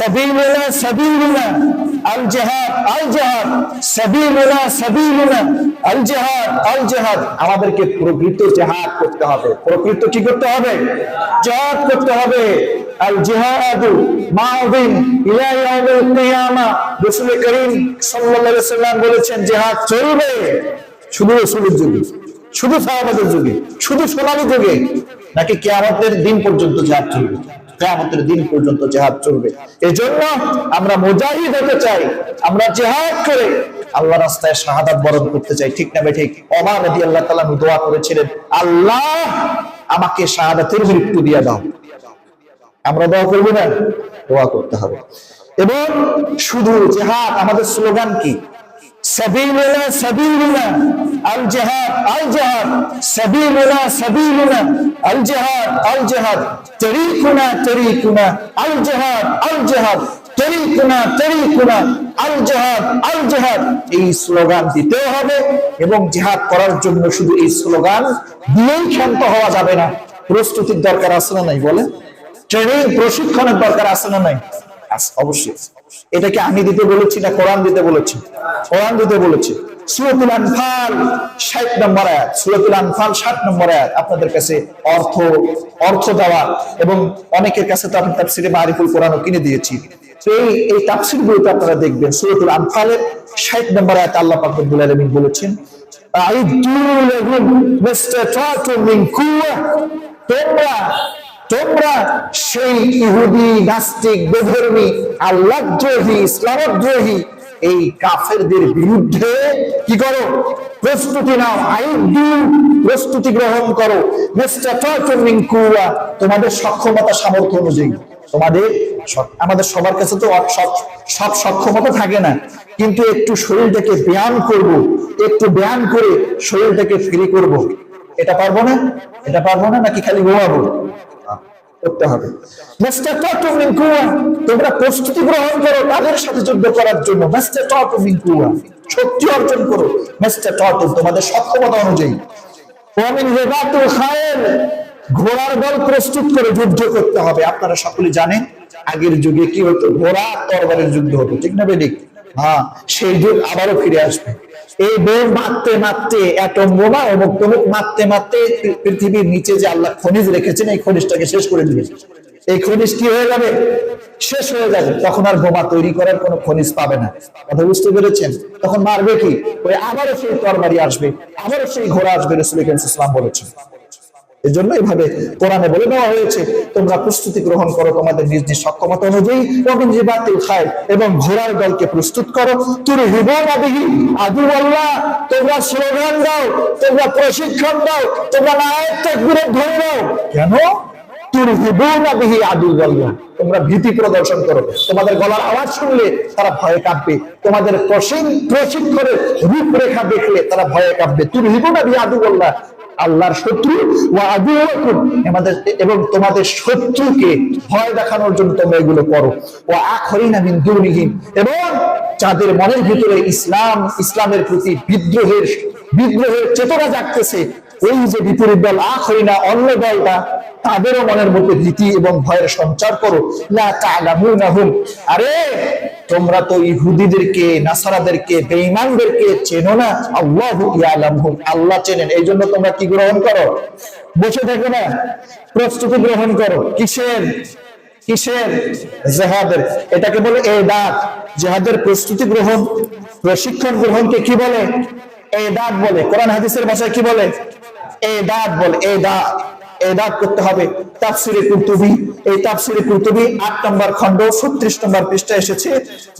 সাবিলুনা সাবিলুনা আল জিহাদ আল জিহাদ সাবিলুনা সাবিলুনা আল জিহাদ আল জিহাদ আমাদেরকে প্রকৃত জিহাদ করতে হবে। প্রকৃত কি করতে হবে? জিহাদ করতে হবে। আল জিহাদ মাউদিন ইলা কিয়ামা। রাসূল করিম সাল্লাল্লাহু আলাইহি সাল্লাম বলেছেন, জিহাদ চলবে শুধু রাসূলের যুগে, শুধু সাহাবাদের যুগে, শুধু সোনালী যুগে, নাকি কিয়ামতের দিন পর্যন্ত জিহাদ চলবে? কেয়ামতের দিন পর্যন্ত জেহাদ চলবে। এজন্য আমরা মুজাহিদ হতে চাই, আমরা জেহাদ করে আল্লাহ রাস্তায় শাহাদাত বরণ করতে চাই, ঠিক না ঠিক? ওমর রাদিয়াল্লাহু তাআলা দোয়া করেছিলেন, আল্লাহ, আমাকে শাহাদাতের মৃত্যু দিয়ে দাও। আমরা দোয়া করব না, দোয়া করতে হবে। এবং শুধু জেহাদ, আমাদের স্লোগান কি? সাবিলুনা সাবিলুনা আল জিহাদ আল জিহাদ। তরিকুনা তরিকুনা আল আল তরিকুনা তরিকুনা আল আল এই স্লোগান দিতেও হবে এবং জিহাদ করার জন্য শুধু এই স্লোগান দিয়েই ক্ষান্ত হওয়া যাবে না। প্রস্তুতির দরকার আছে না নাই বলে ট্রেনিং প্রশিক্ষণের দরকার আছে না নাই? আছে, অবশ্যই। এটাকে আমি দিতে বলেছি না কোরআন দিতে বলেছি? কোরআন দিতে বলেছি। আনফাল 60 নম্বর আনফাল 60 নম্বর আপনাদের কাছে অর্থ অর্থ দেওয়া। এবং অনেকের কাছে তো কোরআনও কিনে দিয়েছি। এই গুলোতে আপনারা দেখবেন, সুরতুল আনফালের 60 নম্বর আয়াত আল্লাহ রব্বুল আলামিন বলেছেন তোমরা সেই ইহুদি, নাস্তিক, বেধর্মী, আল্লাহদ্রোহী ইসলামদ্রোহী এই কাফেরদের বিরুদ্ধে কি করো? প্রস্তুতি নাও আইদু প্রস্তুতি গ্রহণ করো। তোমাদের সক্ষমতা সামর্থ্য অনুযায়ী। তোমাদের আমাদের সবার কাছে তো সব সক্ষমতা থাকে না। কিন্তু একটু শরীরটাকে ব্যায়াম করব, একটু ব্যায়াম করে শরীরটাকে ফ্রি করব। এটা পারব না? এটা পারব না নাকি খালি ঘুমাবো? করতে হবে। তোমরা প্রস্তুতি গ্রহণ করো তাদের সাথে যুদ্ধ করার জন্য। শক্তি অর্জন করো। তোমাদের সক্ষমতা অনুযায়ী। ঘোড়ার দল প্রস্তুত করে যুদ্ধ করতে হবে। আপনারা সকলে জানেন, আগের যুগে কি হতো? ঘোড়া তরবারের যুদ্ধ হতো। ঠিক না বেদিক? হ্যাঁ সেই যুগ আবারও ফিরে আসবে। এই বোম মারতে মারতে অ্যাটম বোমা অমুক তমুক মারতে মারতে পৃথিবীর নিচে যে আল্লাহ খনিজ রেখেছেন, এই খনিজটাকে শেষ করে দিবে। এই খনিজ কি হয়ে যাবে? শেষ হয়ে যাবে। তখন আর বোমা তৈরি করার কোনো খনিজ পাবে না। কথা বুঝতে পেরেছেন? তখন মারবে কি? ওই আবারও সেই তরবারি আসবে, আবারও সেই ঘোড়া আসবে, রসুল ইসলাম বলেছেন। এই জন্য এইভাবে কোরআনে বলে দেওয়া হয়েছে, তোমরা প্রস্তুতি গ্রহণ করো তোমাদের নিজ নিজ সক্ষমতা অনুযায়ী অবিনজিবাতিল খায় এবং ঘোড়ার দলকে প্রস্তুত করো। তুই হিবাবিহি আদু আল্লাহ, তোমরা স্লোগান দাও, তোমরা প্রশিক্ষণ দাও, তোমরা নায়ক ধরে নাও কেন? তোমরা ভীতি প্রদর্শন করো। তোমাদের গলার আওয়াজ শুনলে তারা ভয়ে কাঁপবে। তোমাদের প্রশিক্ষণ প্রশিক্ষণের রূপরেখা দেখলে তারা ভয়ে কাঁপবে। তুই হিবাবিহি আদু আল্লাহ। আল্লাহর শত্রু এবং তোমাদের শত্রুকে ভয় দেখানোর জন্য তোমরা এগুলো করো। ও আখরিনা দুনিহিম, এবং যাদের মনের ভিতরে ইসলাম, ইসলামের প্রতি বিদ্রোহের বিদ্রোহের চেতনা জাগতেছে, ওই যে বিপরীত দল আখরিনা, অন্য দলটা তাদেরও মনের মধ্যে ভীতি এবং ভয়ের সঞ্চার করো। আরে, তোমরা তো ইহুদিদেরকে, নাসারাদেরকে, বেঈমানদেরকে চেনো না। আল্লাহু ইয়ালামহুম। আল্লাহ চেনেন। এই জন্য তোমরা কি গ্রহণ করো? বসে থাকো না। প্রস্তুতি গ্রহণ করো। কিসের? কিসের? জেহাদের। এটাকে বলে এ দাঁত জেহাদের প্রস্তুতি গ্রহণ, প্রশিক্ষণ গ্রহণকে কি বলে? এ দাঁত বলে। কোরআন হাদিসের ভাষায় কি বলে? এ দাঁত বলে। এ দাঁত এই করতে হবে। তাফসিরে কুরতুবি এই তাফসিরে কুরতুবি আট নম্বর খণ্ড ছত্রিশ নম্বর পৃষ্ঠা এসেছে।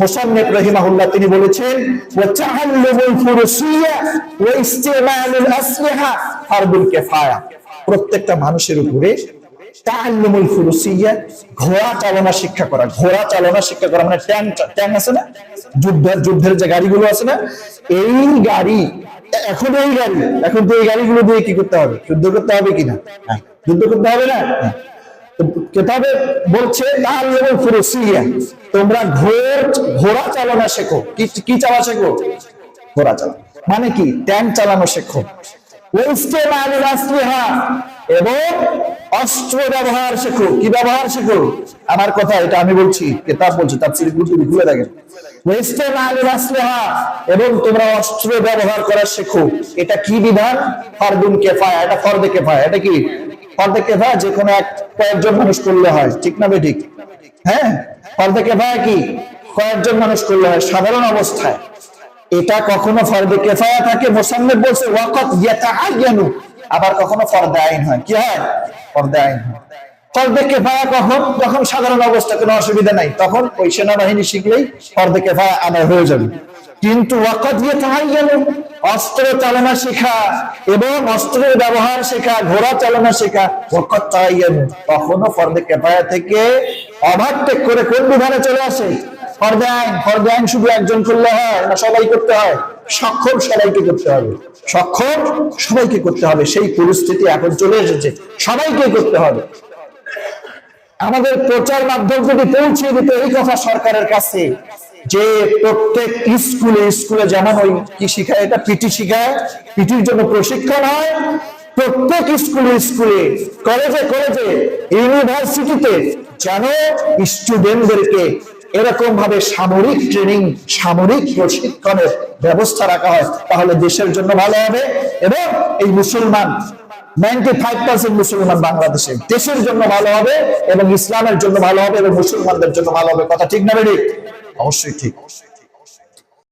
মোসান্নেফ রহিমাহুল্লাহ তিনি বলেছেন ওয়া তাআল্লুমুল ফুরুসিয়া ওয়া ইস্তিমালুল আসলিহা ফারদুল কিফায়া। প্রত্যেকটা মানুষের উপরে তাআল্লুমুল ফুরুসিয়া ঘোড়া চালনা শিক্ষা করা ঘোড়া চালনা শিক্ষা করা মানে ট্যাং ট্যাং আছে না? যুদ্ধের যুদ্ধের যে গাড়িগুলো আছে না? এই গাড়ি এখন এই গাড়ি এখন তো এই গাড়িগুলো দিয়ে কি করতে হবে? যুদ্ধ করতে হবে কিনা? হ্যাঁ, যুদ্ধ করতে হবে না। কেতাবে বলছে তোমরা ঘোড় ঘোড়া চালনা শেখো। কি চালা শেখো? ঘোড়া চালানো। মানে কি? ট্যাঙ্ক চালানো শেখো। এবং অস্ত্র ব্যবহার শেখো। কি ব্যবহার শেখো? আমার কথা, এটা আমি বলছি, কেতাব বলছি তার সিরি খুলে দেখেন এবং তোমরা অস্ত্র ব্যবহার করা শেখো। এটা কি বিধান? ফরদুন কেফায়া। এটা ফরদে কেফায়া। এটা কি? ফরদে কেফায়া যে কোনো এক কয়েকজন মানুষ করলে হয়, ঠিক না বেঠিক? হ্যাঁ? ফরদে কেফায়া কি? কয়েকজন মানুষ করলে হয়, সাধারণ অবস্থায়। এটা কখনো ফর্দে কেফায়া থাকে? মোসাম্মেদ বলছে ওয়াকত ওয়াকাত ইয়াতাআয়ানু। আবার কখনো ফর্দে আইন হয়। কি হয়? ফর্দে আইন হয়। ফরদে কেফায়া কখন? যখন সাধারণ অবস্থা কোনো অসুবিধা নাই, তখন ওই সেনাবাহিনী শিখলেই ফরদে কেফায়া আদায় হয়ে যাবে। কিন্তু ওয়াকাত ইয়াতাআয়ানু অস্ত্র চালনা শেখা এবং অস্ত্রের ব্যবহার শেখা, ঘোড়া চালনা শেখা ওয়াকাত তাআয়ানু কখনো ফরদে কেফায়া থেকে ওভারটেক করে কোন বিধানে চলে আসে? ফরদে আইন ফরদে আইন শুধু একজন করলে হয় না সবাই করতে হয়? সক্ষম সবাইকে করতে হবে। সক্ষম সবাইকে করতে হবে। সেই পরিস্থিতি এখন চলে এসেছে। সবাইকে করতে হবে। আমাদের প্রচার মাধ্যম যদি পৌঁছে দিত এই কথা সরকারের কাছে, যে প্রত্যেক স্কুলে স্কুলে যেমন ওই কি শিখায় এটা? পিটি শিখায়। পিটির জন্য প্রশিক্ষণ হয়। প্রত্যেক স্কুলে স্কুলে, কলেজে কলেজে, ইউনিভার্সিটিতে যেন স্টুডেন্টদেরকে এরকম ভাবে সামরিক ট্রেনিং, সামরিক প্রশিক্ষণের ব্যবস্থা রাখা হয়, তাহলে দেশের জন্য ভালো হবে। এবং এই মুসলমান নাইনটি ফাইভ পার্সেন্ট মুসলমান বাংলাদেশে দেশের জন্য ভালো হবে এবং ইসলামের জন্য ভালো হবে এবং মুসলমানদের জন্য ভালো হবে। কথা ঠিক না বেরিক অবশ্যই ঠিক।